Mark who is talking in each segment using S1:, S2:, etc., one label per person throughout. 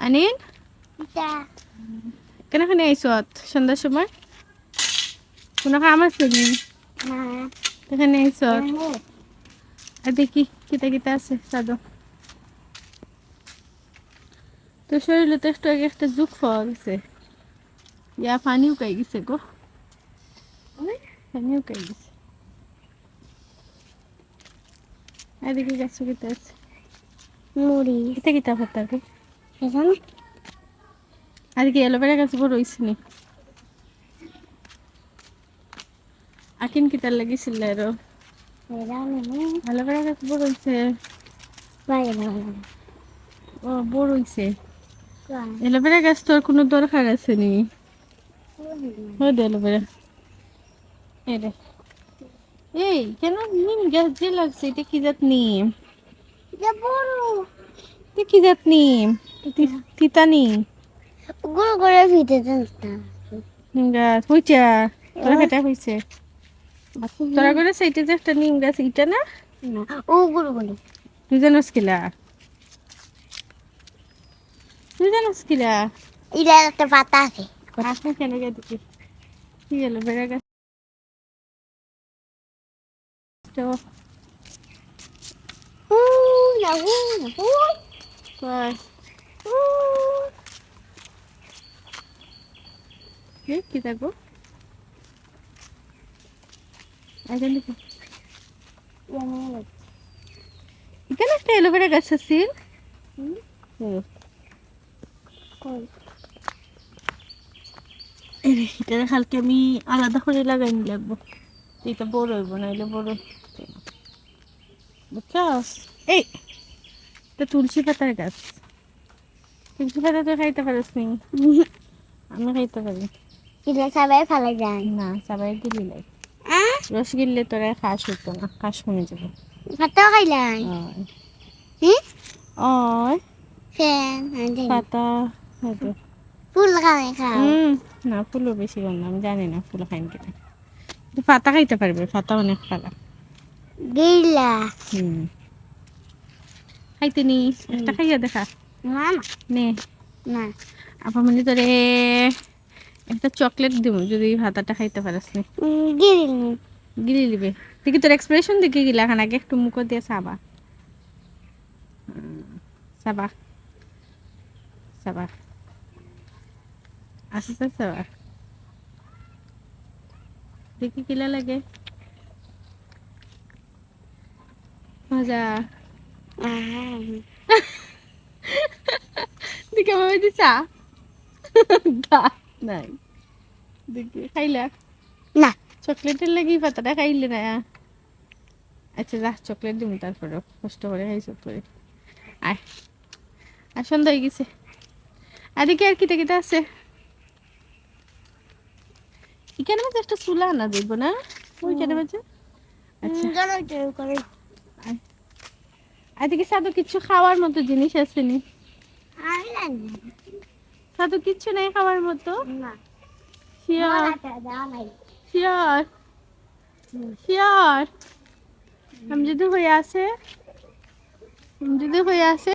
S1: আনিন
S2: এটা
S1: কেন খানে আইসত সন্ধ্যার সময় কোনো কাম আছে নি
S2: না
S1: এখানে আইসত আর দেখি কিতা কিতা আছে সাদো তো শরীরে তো একটু আগে একটা জুক পাওয়া গেছে ইয়া পানি উকাই গেছে গো পানি উকাই গেছে আর দেখি গাছ কিতা আছে
S2: মুড়ি
S1: কিতা কিতা পাতা গো
S2: এখন?
S1: আর কি এলোভেরা গাছ বড় হয়েছে নি আকিন কিতার লাগিছিল
S2: আরও?
S1: এলোভেরা গাছ বড় হয়েছে ও বড় হয়েছে এলোভেরা গাছ তোর কোনো দরকার আছে নি। হয় দে এলোভেরা এই এই, কেন নিম গাছ যে লাগছে, এটা কি জাত নিম
S2: বড়।
S1: এটা কি জাত নিম তি- তিতা
S2: নিমগুলো করে ফিতে
S1: নিম গাছ হইছা তোরা খেটা হয়েছে তোরা করে সেইটা যে একটা নিম গাছ ইটা না?
S2: ও গুলো গুলো।
S1: তুই জানোস কিলা? তুই জানোস কিলা?
S2: এটা একটা পাতা আছে।
S1: আসলে কেন গে দেখি কি গেল বেড়া গাছ? তো
S2: না উ
S1: কয়
S2: উ
S1: কি? কি থাকব আইজান দেখি। এখানে একটা এলোভেরা গাছ আছিল হুম। এই এটা কালকে আমি আলাদা করে লাগাই নি লাগবো এটা বড় হইব নাইলে বড় হইতে না। বুঝছস এই! এটা তুলসী পাতার গাছ। তুলসী পাতা তো খাইতে পারিস নি। আমি খাইতে পারি।
S2: এটা সবাই ফেলে যায়।
S1: না সবাই গিলি লাই রস গিললে তোরা খাস হইতো না খাস কমে যাবে।
S2: পাতা খাইলাই
S1: ওই পাতা হয়তো
S2: ফুল খাও।
S1: হুম না ফুলও বেশি কম না আমি জানি না ফুল খাইন কিনা। পাতা খাইতে পারবে পাতা অনেক পালা
S2: গিলা।
S1: হুম। খাইতে নি। একটা খাইয়া দেখা।
S2: না না।
S1: আপা মানে তোরে একটা চকলেট দিব যদি ভাতাটা খাইতে পারিস নি। গিলি দিবে। দেখি তোর এক্সপ্রেশন দেখি গিলা খান আগে একটু মুখ দিয়ে চাবা। হুম, চাবা। চাবা। আসতে চাবা। দেখি কিলা লাগে। মজা। দেখে ভাবে দিছা দাঁত নাই। দেখি খাইলা?
S2: না।
S1: চকলেটের লাগি পাতাটা খাইলে না? আচ্ছা যা চকলেট দিব তারপরে। কষ্ট করে খাইছো করে আয়। আর সন্ধ্যা হয়ে গেছে। আর দেখি আর কিটা কিটা আছে? এখানে মাঝে একটা চুলা আনা দেখব না? ওইখানে মাঝে আচ্ছা। দেখি সাধু কিছু খাওয়ার মতো জিনিস আছে নি। সাধু কিচ্ছু নেই খাওয়ার মতো? শিয়ার আমি যদি হয়ে আছে। যদি হয়ে আছে।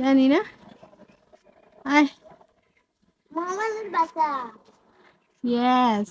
S1: জানি না। আয়। Yes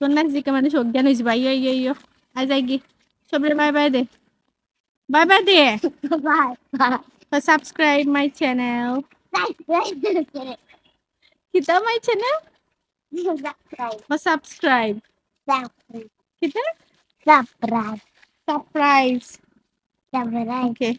S1: ዶናዚከ ማለት ወገን እዚህ ባዩ እየዮ አዛጊ ሶብረ ባይ ባይ ደ ባይ ባይ ደ ባይ for subscribe my channel kita my channel for subscribe kita subscribe surprise surprise okay